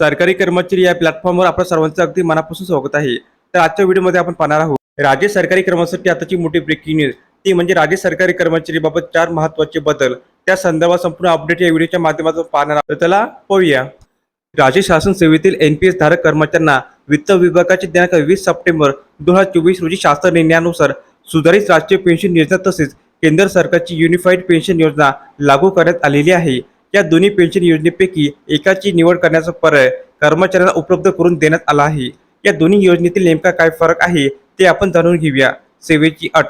सरकारी कर्मचारी या प्लॅटफॉर्मवर आपल्या सर्वांचं अगदी मनापासून स्वागत आहे. तर आजच्या व्हिडिओमध्ये आपण पाहणार आहोत राज्य सरकारी कर्मचारी आताची मोठी ब्रेकिंग न्यूज ती म्हणजे राज्य सरकारी कर्मचारीबाबत चार महत्त्वाचे बदल. त्या संदर्भात संपूर्ण अपडेट या व्हिडिओच्या माध्यमातून पाहणार आहोत. त्याला पाहूया. राज्य शासन सेवेतील एन पी एस धारक कर्मचाऱ्यांना वित्त विभागाचे दिनांक वीस सप्टेंबर दोन हजार चोवीस रोजी शासन निर्णयानुसार सुधारित राष्ट्रीय पेन्शन योजना तसेच केंद्र सरकारची युनिफाईड पेन्शन योजना लागू करण्यात आलेली आहे. या दोन्ही पेन्शन योजनेपैकी एकाची निवड करण्याचा पर्याय कर्मचाऱ्यांना उपलब्ध करून देण्यात आला आहे. या दोन्ही योजनेतील नेमका काय फरक आहे ते आपण जाणून घेऊया. सेवेची अट.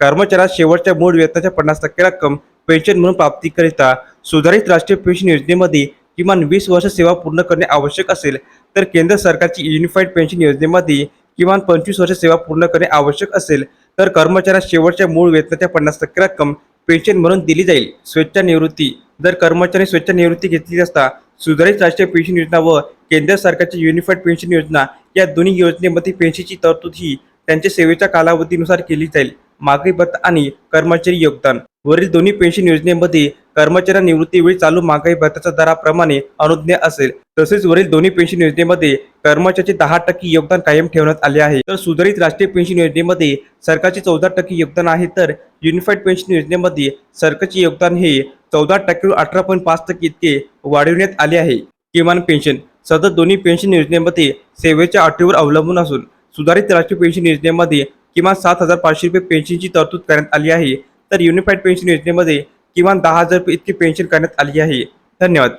कर्मचाऱ्यास शेवटच्या मूळ वेतनाच्या पन्नास टक्के रक्कम पेन्शन म्हणून प्राप्तीकरिता सुधारित राष्ट्रीय पेन्शन योजनेमध्ये किमान वीस वर्ष सेवा पूर्ण करणे आवश्यक असेल तर केंद्र सरकारची युनिफाईड पेन्शन योजनेमध्ये किमान पंचवीस वर्ष सेवा पूर्ण करणे आवश्यक असेल तर कर्मचाऱ्यास शेवटच्या मूळ वेतनाच्या पन्नास टक्के रक्कम पेन्शन म्हणून दिली जाईल. स्वेच्छा निवृत्ती जर कर्मचारी स्वेच्छा निवृत्ती घेतली असता सुधारित राष्ट्रीय पेन्शन योजना व केंद्र सरकारची युनिफाईड पेन्शन योजना या दोन्ही योजनेमध्ये पेन्शनची तरतूद ही त्यांच्या सेवेच्या कालावधीनुसार केली जाईल. मागणी भत्ता आणि कर्मचारी योगदान. वरील दोन्ही पेन्शन योजनेमध्ये कर्मचाऱ्या निवृत्तीवेळी चालू महागाई भत्त्याच्या दराप्रमाणे अनुज्ञ असेल. तसेच वरील दोन्ही पेन्शन योजनेमध्ये कर्मचाऱ्याचे दहा टक्के योगदान कायम ठेवण्यात आले आहे. तर सुधारित राष्ट्रीय पेन्शन योजनेमध्ये सरकारचे चौदा टक्के योगदान आहे तर युनिफाईड पेन्शन योजनेमध्ये सरकारचे योगदान हे चौदा टक्के अठरा पॉईंट पाच टक्के इतके वाढविण्यात आले आहे. किमान पेन्शन सतत दोन्ही पेन्शन योजनेमध्ये सेवेच्या अटीवर अवलंबून असून सुधारित राष्ट्रीय पेन्शन योजनेमध्ये किमान सात हजार पाचशे रुपये पेन्शनची तरतूद करण्यात आली आहे. तर युनिफाईड पेन्शन योजनेमध्ये किमान दहा हजार रुपये इतकी पेन्शन करण्यात आली आहे. धन्यवाद.